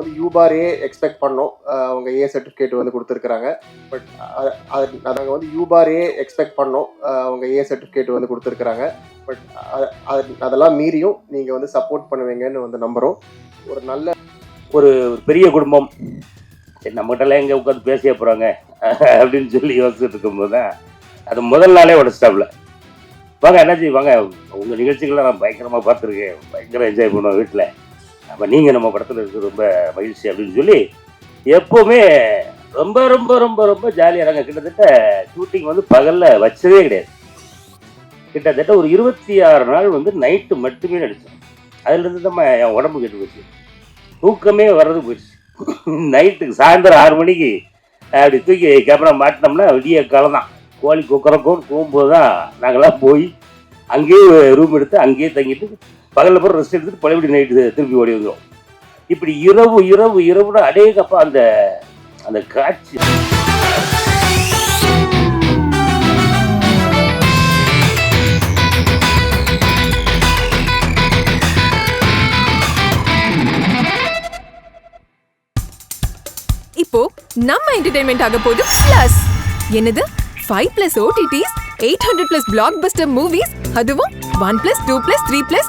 வந்து யூபாரே எக்ஸ்பெக்ட் பண்ணோம். அவங்க ஏ சர்டிஃபிகேட் வந்து கொடுத்துருக்குறாங்க. பட் நாங்கள் வந்து யூபாரே எக்ஸ்பெக்ட் பண்ணோம். அவங்க ஏ சர்டிஃபிகேட் வந்து கொடுத்துருக்குறாங்க. பட் அதெல்லாம் மீறியும் நீங்கள் வந்து சப்போர்ட் பண்ணுவீங்கன்னு வந்து நம்புகிறோம் ஒரு நல்ல ஒரு பெரிய குடும்பம். நம்மகிட்டலாம் எங்கே உட்காந்து பேசிய போகிறாங்க அப்படின்னு சொல்லி யோசிச்சுட்டு இருக்கும்போது தான் அது முதல் நாளே உடச்சிட்டாப்ல வாங்க என்னாச்சு வாங்க. உங்கள் நிகழ்ச்சிகளை நான் பயங்கரமாக பார்த்துருக்கேன். பயங்கரம் என்ஜாய் பண்ணுவோம் வீட்டில் அப்போ நீங்கள் நம்ம படத்தில் இருக்கு ரொம்ப மகிழ்ச்சி அப்படின்னு சொல்லி எப்போவுமே ரொம்ப ரொம்ப ரொம்ப ரொம்ப ஜாலியாக நாங்கள் கிட்டத்தட்ட ஷூட்டிங் வந்து பகலில் வச்சதே கிடையாது. கிட்டத்தட்ட ஒரு இருபத்தி ஆறு நாள் வந்து நைட்டு மட்டுமே நடித்தோம் அதுலேருந்து தான் என் உடம்பு கெட்டு போச்சு. தூக்கமே வர்றது போயிடுச்சு. நைட்டுக்கு சாயந்தரம் ஆறு மணிக்கு அப்படி தூக்கி கேமரா மாட்டினோம்னா விடிய காலம் தான். கோழி குக்கரக்கோன்னு போகும்போது தான் நாங்களாம் போய் அங்கேயே ரூம் எடுத்து அங்கேயே தங்கிட்டு பகலில் போய் ரெஸ்ட் எடுத்துட்டு பழையபடி நைட்டு திருப்பி ஓடி வந்துடும் இப்படி இரவு இரவு இரவுனா அடேங்கப்பா அந்த அந்த காட்சி. இப்போ நம்ம என்டர்டைன்மெண்ட் ஆக போகுது பிளஸ் என்னது? Five plus OTTs eight hundred plus blockbuster movies அதுவும் one plus two plus three plus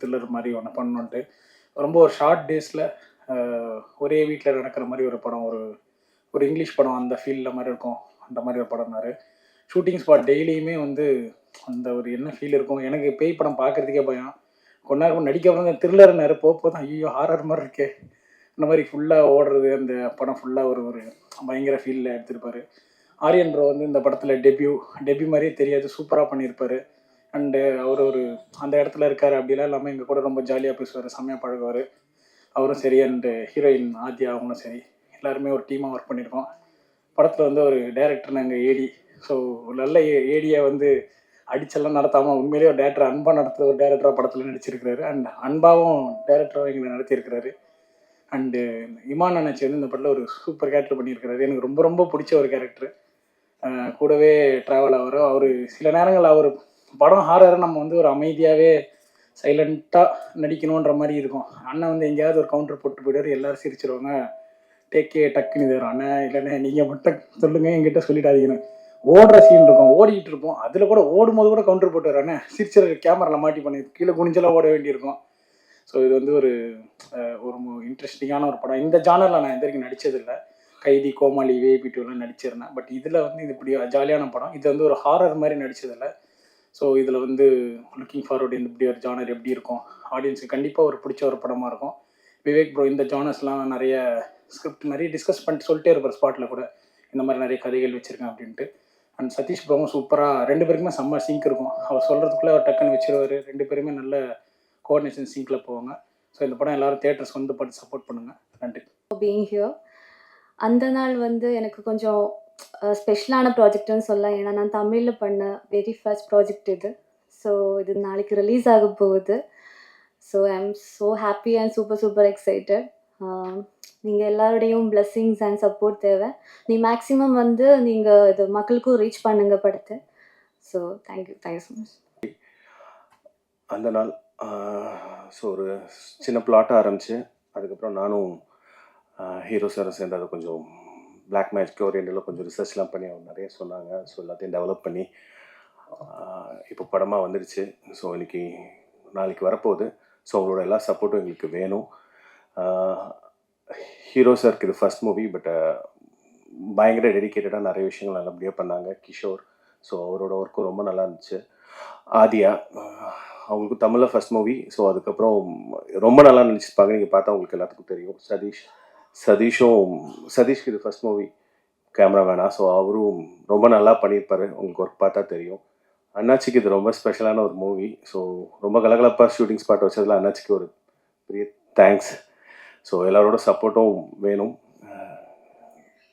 thriller மாதிரி ஒன்று பண்ணணுன்ட்டு ரொம்ப ஒரு ஷார்ட் டேஸில் ஒரே வீட்டில் நடக்கிற மாதிரி ஒரு படம் ஒரு ஒரு இங்கிலீஷ் படம் அந்த ஃபீல்டில் மாதிரி இருக்கும். அந்த மாதிரி ஒரு படம்னாரு ஷூட்டிங் ஸ்பாட் டெய்லியுமே வந்து அந்த ஒரு என்ன ஃபீல் இருக்கும் எனக்கு பேய் படம் பார்க்குறதுக்கே பயம். கொஞ்ச நேரம் நடிக்க வந்து த்ரில்லர்னாரு போப்போ தான் ஐயோ ஹாரர் மாதிரி இருக்கே. இந்த மாதிரி ஃபுல்லாக ஓடுறது அந்த படம் ஃபுல்லாக ஒரு ஒரு பயங்கர ஃபீலில் எடுத்திருப்பார். ஆரியன் ப்ரோ வந்து இந்த படத்தில் டெபியூ டெபியூ மாதிரியே தெரியாது. சூப்பராக பண்ணியிருப்பார் அண்டு அவர் ஒரு அந்த இடத்துல இருக்காரு அப்படிலாம் இல்லாமல் எங்கள் கூட ரொம்ப ஜாலியாக பேசுவார் செம்மையாக பழகுவார். அவரும் சரி அண்டு ஹீரோயின் ஆத்யா அவங்களும் சரி. எல்லாருமே ஒரு டீமாக ஒர்க் பண்ணியிருக்கோம் படத்தில் வந்து ஒரு டேரக்டர் நாங்கள் ஏடி ஸோ நல்ல ஏடியை வந்து அடிச்செல்லாம் நடத்தாமல் உண்மையிலேயே ஒரு டேரக்டர் அன்பாக நடத்துகிற ஒரு டேரக்டராக படத்தில் நடிச்சிருக்கிறாரு. அண்ட் அன்பாவும் டேரக்டராகவும் எங்களை நடத்தியிருக்கிறாரு. அண்டு இமான் அண்ணாச்சி வந்து இந்த படத்தில் ஒரு சூப்பர் கேரக்டர் பண்ணியிருக்கிறாரு. எனக்கு ரொம்ப ரொம்ப பிடிச்ச ஒரு கேரக்டர் கூடவே ட்ராவல் ஆவார். அவர் சில நேரங்கள் அவர் படம் ஹாரரை நம்ம வந்து ஒரு அமைதியாகவே சைலண்ட்டாக நடிக்கணுன்ற மாதிரி இருக்கும். அண்ணன் வந்து எங்கேயாவது ஒரு கவுண்டர் போட்டு போயிடுவார் எல்லாரும் சிரிச்சிருவாங்க. டேக்கே டக்குன்னு இது வரும் அண்ணன் இல்லைண்ணே நீங்கள் மட்டும் சொல்லுங்கள் என்கிட்ட சொல்லிட்டாதீங்கன்னு ஓடுற சீன் இருக்கும் ஓடிக்கிட்டு இருப்போம். அதில் கூட ஓடும்போது கூட கவுண்டர் போட்டு வரானே சிரிச்சிற கேமராவில் மாட்டி பண்ணி கீழே குனிஞ்செல்லாம் ஓட வேண்டியிருக்கும். ஸோ இது வந்து ஒரு ஒரு இன்ட்ரெஸ்டிங்கான ஒரு படம். இந்த ஜானரில் நான் இது வரைக்கும் நடித்ததில்லை கைதி கோமாளி விஐபி டூலாம் நடிச்சிருந்தேன். பட் இதில் வந்து இது இப்படி ஜாலியான படம். இது வந்து ஒரு ஹாரர் மாதிரி நடித்ததில்லை ஸோ இதில் வந்து லுக்கிங் ஃபார்வர்டு இந்த இப்படி ஒரு ஜானர் எப்படி இருக்கும்? ஆடியன்ஸுக்கு கண்டிப்பாக ஒரு பிடிச்ச ஒரு படமாக இருக்கும். விவேக் ப்ரோ இந்த ஜானர்ஸ்லாம் நிறைய ஸ்கிரிப்ட் நிறைய டிஸ்கஸ் பண்ணிட்டு சொல்லிட்டே இருப்பார் ஸ்பாட்டில் கூட. இந்த மாதிரி நிறைய கதைகள் வச்சுருக்கேன் அப்படின்ட்டு. அண்ட் சதீஷ் ப்ரோவும் சூப்பராக ரெண்டு பேருக்குமே செம்ம சிங்க் இருக்கும். அவர் சொல்கிறதுக்குள்ளே அவர் டக்குன்னு வச்சிருவார். ரெண்டு பேருமே நல்ல கோஆர்டினேஷன் சிங்கில் போவாங்க. ஸோ இந்த படம் எல்லாரும் தேட்டர்ஸ் வந்து பார்த்து சப்போர்ட் பண்ணுங்கள் நன்றி. பீங் ஹியர் அந்த நாள் வந்து எனக்கு கொஞ்சம் ஸ்பெஷலான ப்ராஜெக்ட்னு சொல்லலாம். ஏன்னா நான் தமிழில் பண்ண வெரி ஃபர்ஸ்ட் ப்ராஜெக்ட் இது. ஸோ இது நாளைக்கு ரிலீஸ் ஆக போகுது. So I am so happy and super super excited நீங்கள் எல்லாரோடையும் blessings அண்ட் சப்போர்ட் தேவை. நீ மேக்ஸிமம் வந்து நீங்கள் இது மக்களுக்கும் ரீச் பண்ணுங்க படத்தை. So thank you thank you so much அந்த நாள் ஸோ ஒரு சின்ன பிளாட்டாக ஆரம்பிச்சு அதுக்கப்புறம் நானும் ஹீரோ சாரும் சேர்ந்து அதை கொஞ்சம் பிளாக் மேஜிக் ஓரியண்டில் கொஞ்சம் ரிசர்ச்லாம் பண்ணி அவங்க நிறைய சொன்னாங்க. ஸோ எல்லாத்தையும் டெவலப் பண்ணி இப்போ படமாக வந்துடுச்சு ஸோ இன்றைக்கி நாளைக்கு வரப்போகுது. ஸோ அவங்களோட எல்லா சப்போர்ட்டும் எங்களுக்கு வேணும். ஹீரோ சாருக்கு இது ஃபர்ஸ்ட் மூவி பட் பயங்கர டெடிக்கேட்டடாக நிறைய விஷயங்கள் நல்லபடியாக பண்ணாங்க. கிஷோர் ஸோ அவரோட ஒர்க்கும் ரொம்ப நல்லா இருந்துச்சு. ஆதியா அவங்களுக்கு தமிழில் ஃபர்ஸ்ட் மூவி ஸோ அதுக்கப்புறம் ரொம்ப நல்லா நினச்சிருப்பாங்க நீங்கள் பார்த்தா உங்களுக்கு எல்லாத்துக்கும் தெரியும். சதீஷ் சதீஷும் சதீஷ்க்கு இது ஃபர்ஸ்ட் மூவி கேமரா ஸோ அவரும் ரொம்ப நல்லா பண்ணியிருப்பாரு. உங்களுக்கு ஒர்க் பார்த்தா தெரியும். அண்ணாச்சிக்கு இது ரொம்ப ஸ்பெஷலான ஒரு மூவி ஸோ ரொம்ப கலகலப்பாக ஷூட்டிங் ஸ்பாட் வச்சதில் அண்ணாச்சிக்கு ஒரு பெரிய தேங்க்ஸ் ஸோ எல்லாரோட சப்போர்ட்டும் வேணும். Uh,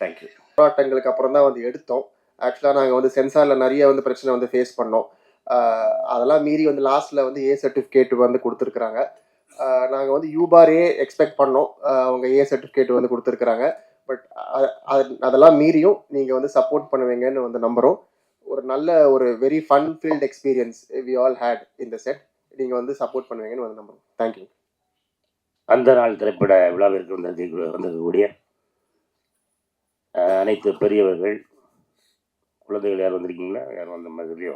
தேங்க்யூ போராட்டங்களுக்கு அப்புறம் தான் வந்து எடுத்தோம். ஆக்சுவலாக நாங்கள் வந்து சென்சாரில் நிறைய வந்து பிரச்சனை வந்து ஃபேஸ் பண்ணோம். Uh, அதெல்லாம் மீறி வந்து லாஸ்ட்டில் வந்து ஏ சர்டிஃபிகேட் வந்து கொடுத்துருக்குறாங்க. நாங்கள் வந்து யூபாரே எக்ஸ்பெக்ட் பண்ணோம். அவங்க ஏ சர்டிஃபிகேட் வந்து கொடுத்துருக்குறாங்க. பட் அதெல்லாம் மீறியும் நீங்கள் வந்து சப்போர்ட் பண்ணுவீங்கன்னு வந்து நம்புகிறோம் ஒரு நல்ல ஒரு very fun filled experience we all had இந்த செட் நீங்கள் வந்து சப்போர்ட் பண்ணுவீங்கன்னு வந்து நம்புகிறோம் தேங்க்யூ அந்த நாள் திரைப்பட விழாவிற்கு வந்திருக்க வந்திருக்கக்கூடிய அனைத்து பெரியவர்கள் குழந்தைகள் யார் வந்திருக்கீங்களா? யார் வந்த மாதிரியோ?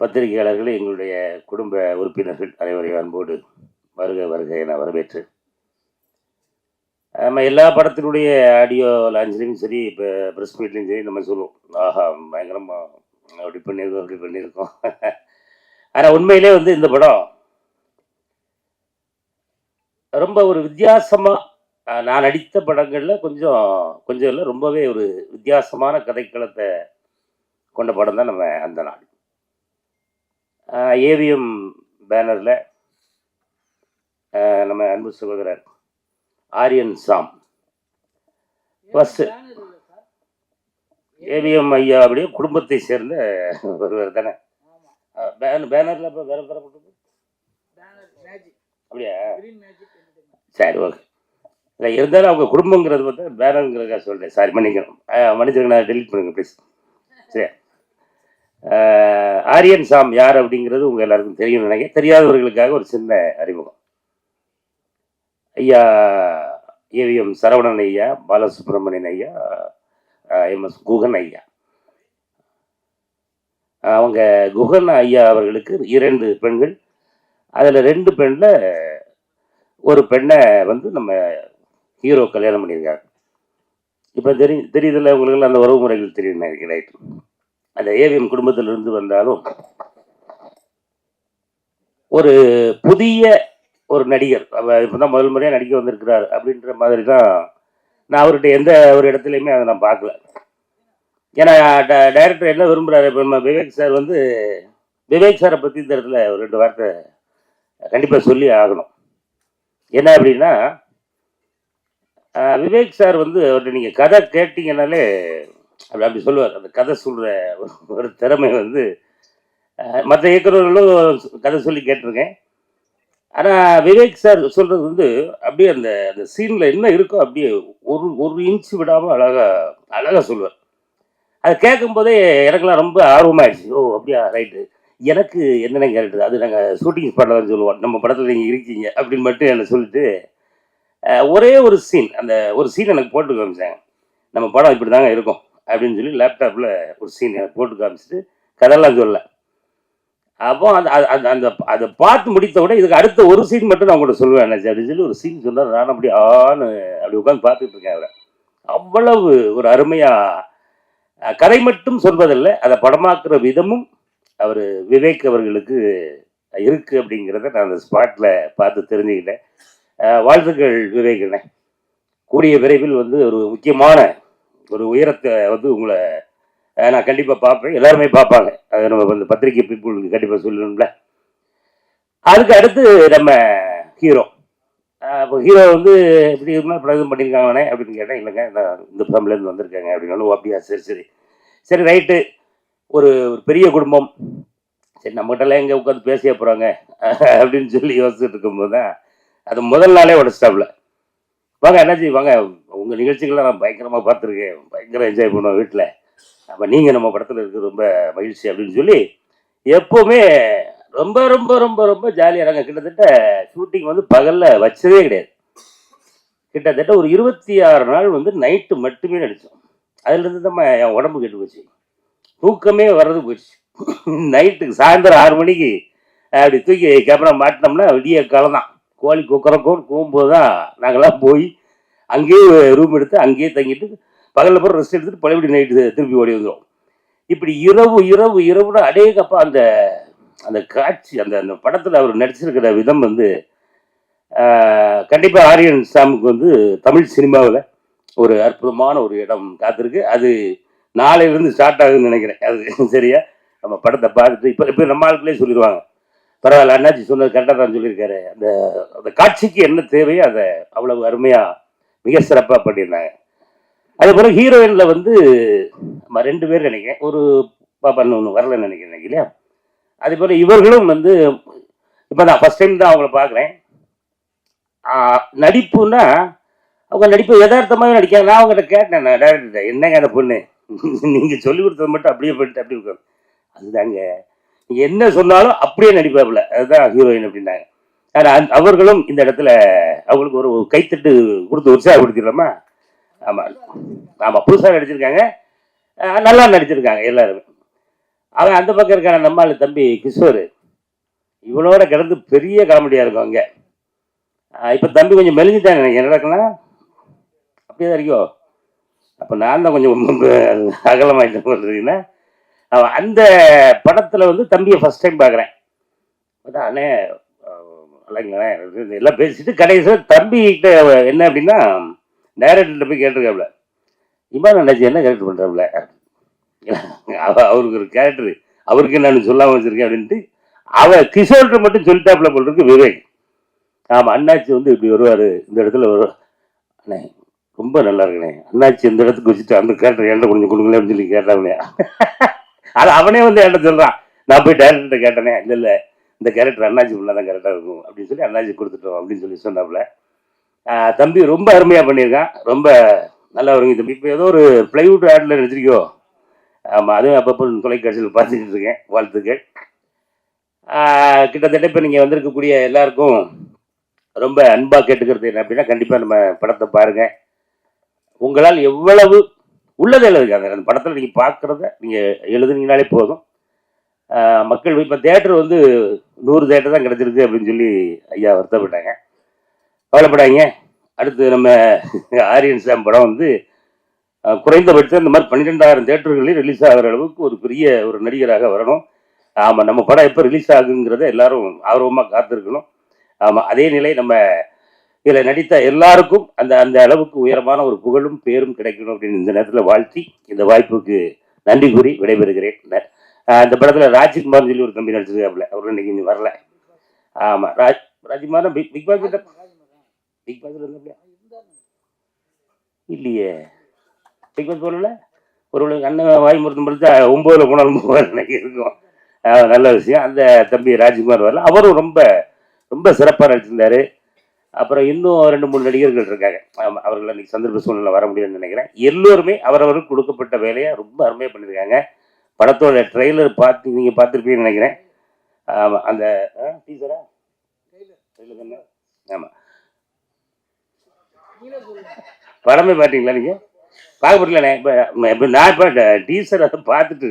பத்திரிகையாளர்கள் எங்களுடைய குடும்ப உறுப்பினர்கள் அனைவரையும் அன்போடு வருக வருக என வரவேற்று நம்ம எல்லா படத்தினுடைய ஆடியோ லான்ச்லேயும் சரி இப்போ ப்ரெஸ் மீட்லேயும் சரி நம்ம சொல்லுவோம். ஆஹா பயங்கரமாக அப்படி பண்ணியிருக்கோம் அப்படி பண்ணியிருக்கோம். ஆனால் உண்மையிலே வந்து இந்த படம் ரொம்ப ஒரு வித்தியாசமாக நான் நடித்த படங்களில் கொஞ்சம் கொஞ்சம் இல்லை ரொம்பவே ஒரு வித்தியாசமான கதைக்களத்தை கொண்ட படம் தான் நம்ம அந்த நாள். ஏவிஎம் பேனரில் நம்ம அன்பு சகோதரர் ஆரியன் சாம். ஃபஸ்ட்டு ஏவிஎம் ஐயா அப்படியே குடும்பத்தை சேர்ந்த ஒருவர் தானே? பேனர் பேனரில் இப்போ வேறு வேறு அப்படியா? சரி ஓகே. இல்லை இருந்தாலும் அவங்க குடும்பங்கிறது பார்த்தா பேனருங்கிறதுக்காக சொல்கிறேன் சாரி மன்னிக்கணும். மன்னிச்சிருக்கேன் நான் டெலிட் பண்ணுங்கள் ப்ளீஸ் சரி ஆரியன் சாம் யார் அப்படிங்கிறது உங்கள் எல்லாருக்கும் தெரியும் நினைக்கிறேன். தெரியாதவர்களுக்காக ஒரு சின்ன அறிமுகம். ஐயா ஏவிஎம் சரவணன் ஐயா பாலசுப்ரமணியன் ஐயா எம்எஸ் குகன் ஐயா. அவங்க குகன் ஐயா அவர்களுக்கு இரண்டு பெண்கள். அதில் ரெண்டு பெண்ணில் ஒரு பெண்ணை வந்து நம்ம ஹீரோ கல்யாணம் பண்ணியிருக்காங்க இப்போ தெரி தெரியுதுல்ல உங்களுக்கு அந்த உறவு முறைகள் தெரியும் நினைக்கிறேன். ரைட் அந்த ஏவிஎம் குடும்பத்திலிருந்து வந்தாலும் ஒரு புதிய ஒரு நடிகர் இப்போ தான் முதல் முறையாக நடிக்க வந்திருக்கிறார் அப்படின்ற மாதிரி தான் நான் அவர்கிட்ட எந்த ஒரு இடத்துலையுமே அதை நான் பார்க்கல. ஏன்னா டைரக்டர் என்ன விரும்புகிறாரு இப்போ நம்ம விவேக் சார் வந்து விவேக் சாரை பற்றி இந்த இடத்துல ஒரு ரெண்டு வார்த்தை கண்டிப்பாக சொல்லி ஆகணும். என்ன அப்படின்னா விவேக் சார் வந்து அவர்கிட்ட நீங்கள் கதை கேட்டிங்கனாலே அப்படி அப்படி சொல்லுவார். அந்த கதை சொல்கிற ஒரு திறமை வந்து மற்ற இயக்குநர்களும் கதை சொல்லி கேட்டிருக்கேன். ஆனால் விவேக் சார் சொல்கிறது வந்து அப்படியே அந்த அந்த சீனில் என்ன இருக்கோ அப்படியே ஒரு ஒரு இன்ச்சு விடாமல் அழகாக அழகாக சொல்லுவார். அதை கேட்கும்போதே எனக்குலாம் ரொம்ப ஆர்வமாகிடுச்சு ஓ அப்படியா ரைட்டு எனக்கு என்னென்ன கேரக்டர்? அது நாங்கள் ஷூட்டிங் ஸ்பாட்டில் சொல்லுவோம். நம்ம படத்தில் நீங்கள் இருக்கீங்க அப்படின்னு மட்டும் என்ன சொல்லிட்டு ஒரே ஒரு சீன் அந்த ஒரு சீன் எனக்கு போட்டு காமிச்சாங்க நம்ம படம் இப்படி தாங்க இருக்கும். அப்படின்னு சொல்லி லேப்டாப்பில் ஒரு சீன் எனக்கு போட்டு காமிச்சிட்டு கதையெல்லாம் சொல்ல அப்போ அந்த அந்த அந்த அதை பார்த்து முடித்த உடனே இதுக்கு அடுத்த ஒரு சீன் மட்டும் நான் உங்கள்கிட்ட சொல்லுவேன் அப்படின்னு சொல்லி ஒரு சீன் சொன்னார். நான் அப்படி ஆன்னு அப்படி உட்காந்து பார்த்துட்டு இருக்கேன் அவரை அவ்வளவு ஒரு அருமையாக கதை மட்டும் சொல்வதில்லை அதை படமாக்குற விதமும் அவர் விவேக் அவர்களுக்கு இருக்கு அப்படிங்கிறத நான் அந்த ஸ்பாட்டில் பார்த்து தெரிஞ்சுக்கிட்டேன். வாழ்த்துக்கள் விவேகண்ணே கூடிய விரைவில் வந்து ஒரு முக்கியமான ஒரு உயரத்தை வந்து உங்களை நான் கண்டிப்பாக பார்ப்பேன். எல்லாருமே பார்ப்பாங்க. அது நம்ம வந்து பத்திரிகை பீப்புளுக்கு கண்டிப்பாக சொல்லணும்ல. அதுக்கு அடுத்து நம்ம ஹீரோ. இப்போ ஹீரோ வந்து எப்படி இருந்தால் படம் எதுவும் பண்ணியிருக்காங்கண்ணே அப்படின்னு கேட்டேன் இல்லைங்க நான் இந்த ஃபேமிலியிலேருந்து வந்திருக்காங்க அப்படின்னு ஓப்பியா அப்படியா சரி சரி. சரி ரைட்டு. ஒரு ஒரு பெரிய குடும்பம். சரி நம்மகிட்டலாம் எங்கே உட்காந்து பேசிய போகிறாங்க அப்படின்னு சொல்லி யோசிச்சுட்டு இருக்கும்போது தான் அது முதல் நாளே உடச்சிட்டாப்புல. வாங்க என்னாச்சு வாங்க. உங்கள் நிகழ்ச்சிகள்லாம் நான் பயங்கரமாக பார்த்துருக்கேன். பயங்கர என்ஜாய் பண்ணுவோம் வீட்டில் அப்போ நீங்கள் நம்ம படத்தில் இருக்க ரொம்ப மகிழ்ச்சி அப்படின்னு சொல்லி எப்போவுமே ரொம்ப ரொம்ப ரொம்ப ரொம்ப ஜாலியாக நாங்கள் கிட்டத்தட்ட ஷூட்டிங் வந்து பகலில் வச்சதே கிடையாது. கிட்டத்தட்ட ஒரு இருபத்தி ஆறு நாள் வந்து நைட்டு மட்டுமே நடித்தோம் அதுலேருந்து தான் என் உடம்பு கெட்டு போச்சு. தூக்கமே வர்றது போச்சு. நைட்டுக்கு சாயந்தரம் ஆறு மணிக்கு அப்படி தூக்கி கேமரா மாட்டினோம்னா விடிய காலம் தான் கோழி குக்கரக்கோன்னு கூகும்போது தான் நாங்களாம் போய் அங்கேயே ரூம் எடுத்து அங்கேயே தங்கிட்டு பகலில் போகிற ரெஸ்ட் எடுத்துகிட்டு பழையபடி நைட்டு திருப்பி ஓடி வந்துடும் இப்படி இரவு இரவு இரவுனா அடேகப்பா அந்த அந்த காட்சி அந்த அந்த படத்தில் அவர் நடிச்சிருக்கிற விதம் வந்து கண்டிப்பாக ஆரியன் சாமுக்கு வந்து தமிழ் சினிமாவில் ஒரு அற்புதமான ஒரு இடம் காத்திருக்கு. அது நாளையிலேருந்து ஸ்டார்ட் ஆகுதுன்னு நினைக்கிறேன். அது சரியா? நம்ம படத்தை பார்த்துட்டு இப்போ இப்போ நம்ம ஆட்களே சொல்லிடுவாங்க. பரவாயில்ல அண்ணாச்சி சொன்னது கரெக்டாக தான் சொல்லியிருக்காரு. அந்த அந்த காட்சிக்கு என்ன தேவையோ அதை அவ்வளவு அருமையாக மிக சிறப்பாக பண்ணியிருந்தாங்க. அதே போல் ஹீரோயினில் வந்து நம்ம ரெண்டு பேர் நினைக்கிறேன். ஒரு பாப்பா ஒன்று வரலன்னு நினைக்கிறேன் இல்லையா? அதே போல் இவர்களும் வந்து இப்போ நான் ஃபஸ்ட் டைம் தான் அவங்கள பார்க்குறேன். நடிப்புன்னா அவங்க நடிப்பு யதார்த்தமாகவே நடிக்காங்க. நான் அவங்ககிட்ட கேட்டேன் நான் டேரக்டர் என்னங்க அந்த பொண்ணு? நீங்கள் சொல்லி கொடுத்தது மட்டும் அப்படியே போயிட்டு அப்படி உட்காந்து அதுதாங்க என்ன சொன்னாலும் அப்படியே நடிப்பாப்புல. அதுதான் ஹீரோயின் அப்படின்னாங்க. ஆனால் அவர்களும் இந்த இடத்துல அவங்களுக்கு ஒரு கைத்தட்டு கொடுத்து உற்சாகப்படுத்திடலாமா ஆமாம் ஆமாம் புதுசாக நடிச்சிருக்காங்க. நல்லா நடிச்சிருக்காங்க எல்லாருமே. அவன் அந்த பக்கம் இருக்கான நம்மால் தம்பி கிஷோர். இவனோட கிடந்து பெரிய காமெடியாக இருக்கும் அங்கே. இப்போ தம்பி கொஞ்சம் மெலிஞ்சிட்டாங்க என்ன நடக்கலாம்? அப்படியே தான் இருக்கோ? அப்போ நான் தான் கொஞ்சம் அகலமாயிட்டேன் சொல்றீங்கன்னா அந்த படத்தில் வந்து தம்பியை ஃபஸ்ட் டைம் பார்க்குறேன் அதான் அண்ணே இல்லைங்களே எல்லாம் பேசிட்டு கடைசியில் தம்பிக்கிட்ட என்ன அப்படின்னா டைரக்டர்கிட்ட போய் கேட்டிருக்காப்புல இமான் அண்ணாச்சி என்ன கேரக்டர் பண்ணுறாப்புல அவருக்கு ஒரு கேரக்டர் அவருக்கு நான் சொல்லாமல் வச்சுருக்கேன் அப்படின்ட்டு அவள் கிஷோர்கிட்ட மட்டும் சொல்லிட்டாப்புல போல இருக்கு விவேக். ஆமாம் அண்ணாச்சி வந்து இப்படி வருவார் இந்த இடத்துல வருவார் அண்ணே ரொம்ப நல்லா இருக்குண்ணே. அண்ணாச்சி இந்த இடத்துக்கு வச்சுட்டு அந்த கேரக்டர் என்கிட்ட கொஞ்சம் கொடுங்களேன் அப்படின்னு சொல்லி கேட்டாங்களே அது அவனே வந்து என்கிட்ட சொல்கிறான் நான் போய் டேரக்டர்கிட்ட கேட்டேனே இல்லை இல்லை இந்த கேரக்டர் அண்ணாச்சி ஃபுல்லாக தான் கரெக்டாக இருக்கும். அப்படின்னு சொல்லி அண்ணாச்சி கொடுத்துட்டோம் அப்படின்னு சொல்லி சொன்னாப்புல. தம்பி ரொம்ப அருமையாக பண்ணியிருக்கான். ரொம்ப நல்லா வருங்க தம்பி. இப்போ ஏதோ ஒரு ப்ளைவுட் ஆடில் நடிச்சிருக்கோ ஆமாம் அதுவும் அப்பப்போ தொலைக்காட்சியில் பார்த்துக்கிட்டு இருக்கேன் வாழ்த்துக்கள். கிட்டத்தட்ட இப்போ நீங்கள் வந்திருக்கக்கூடிய எல்லாருக்கும் ரொம்ப அன்பாக கேட்டுக்கிறது என்ன அப்படின்னா கண்டிப்பாக நம்ம படத்தை பாருங்கள் உங்களால் எவ்வளவு உள்ளதை எழுதுங்க அந்த அந்த படத்தில் நீங்கள் பார்க்குறத நீங்கள் எழுதுனீங்கனாலே போதும். மக்கள் இப்போ தேட்டர் வந்து நூறு தேட்டர் தான் கிடச்சிருக்கு அப்படின்னு சொல்லி ஐயா வருத்தப்பட்டாங்க. கவலைப்படாங்க அடுத்து நம்ம ஆரியன் சாம் படம் வந்து குறைந்தபட்சம் இந்த மாதிரி பன்னிரெண்டாயிரம் தேட்டர்களில் ரிலீஸ் ஆகிற அளவுக்கு ஒரு பெரிய ஒரு நடிகராக வரணும். ஆமாம் நம்ம படம் எப்போ ரிலீஸ் ஆகுங்கிறத எல்லாரும் ஆர்வமாக காத்திருக்கணும். ஆமாம் அதே நிலை நம்ம இதில் நடித்த எல்லாருக்கும் அந்த அந்த அளவுக்கு உயரமான ஒரு புகழும் பேரும் கிடைக்கணும் அப்படின்னு இந்த நேரத்தில் வாழ்த்தி இந்த வாய்ப்புக்கு நன்றி கூறி விடைபெறுகிறேன். அந்த படத்தில் ராஜ்குமார்னு சொல்லி ஒரு தம்பி நடிச்சிருக்காப்புல அவர் இன்னைக்கு இங்கே வரல. ஆமாம் Raj Rajkumar Bigg Bigg Boss Bigg Boss இருந்தாப்லையா இல்லையே. பிக் பாஸ் போகல? ஒரு அண்ணன் வாய் மருத்துவம் படித்தா ஒம்போதில் போனாலும் போவார் எனக்கு இருக்கும். நல்ல விஷயம். அந்த தம்பி ராஜ்குமார் வரல. அவரும் ரொம்ப ரொம்ப சிறப்பாக நடிச்சிருந்தாரு. அப்புறம் இன்னும் ரெண்டு மூணு நடிகர்கள் இருக்காங்க. அவர்கள் இன்னைக்கு சந்தர்ப்ப சூழ்நிலை வர முடியும்னு நினைக்கிறேன். எல்லோருமே அவரவருக்கு கொடுக்கப்பட்ட வேலையை ரொம்ப அருமையாக பண்ணியிருக்காங்க. படத்தோட ட்ரெய்லர் பார்த்து நீங்கள் பார்த்துருப்பீங்கன்னு நினைக்கிறேன். ஆமாம் அந்த டீச்சரா ட்ரெய்லர் தானே? ஆமாம் படமே பார்த்தீங்களா நீங்கள் பார்க்க முடியலண்ணே. இப்போ நான் இப்போ டீச்சர் அதை பார்த்துட்டு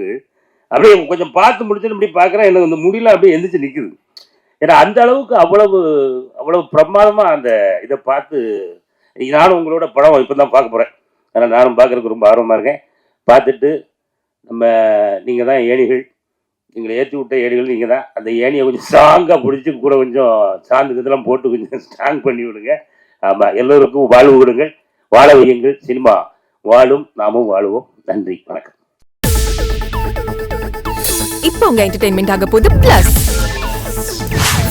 அப்படியே கொஞ்சம் பார்த்து முடிச்சுட்டு இப்படி பார்க்குறேன். எனக்கு அந்த முடியல அப்படியே எந்திரிச்சு நிற்குது ஏன்னா அந்த அளவுக்கு அவ்வளவு அவ்வளவு பிரமாதமாக அந்த இதை பார்த்து நானும் உங்களோட படம் இப்போ தான் பார்க்க போகிறேன் ஆனால் நானும் பார்க்குறதுக்கு ரொம்ப ஆர்வமாக இருக்கேன். பார்த்துட்டு நம்ம நீங்கள் தான் ஏணிகள். எங்களை ஏற்றி விட்ட ஏணிகள் நீங்கள் தான் அந்த ஏணியை கொஞ்சம் ஸ்ட்ராங்காக பிடிச்சி கூட கொஞ்சம் சாந்து இதெல்லாம் போட்டு கொஞ்சம் ஸ்ட்ராங் பண்ணி விடுங்க. ஆமாம் எல்லோருக்கும் வாழ்வு விடுங்கள் வாழ வையுங்கள். சினிமா வாழும். நாமும் வாழுவோம். நன்றி. வணக்கம். இப்போ உங்க என்டர்டைன்மெண்ட் ஆக போகுது plus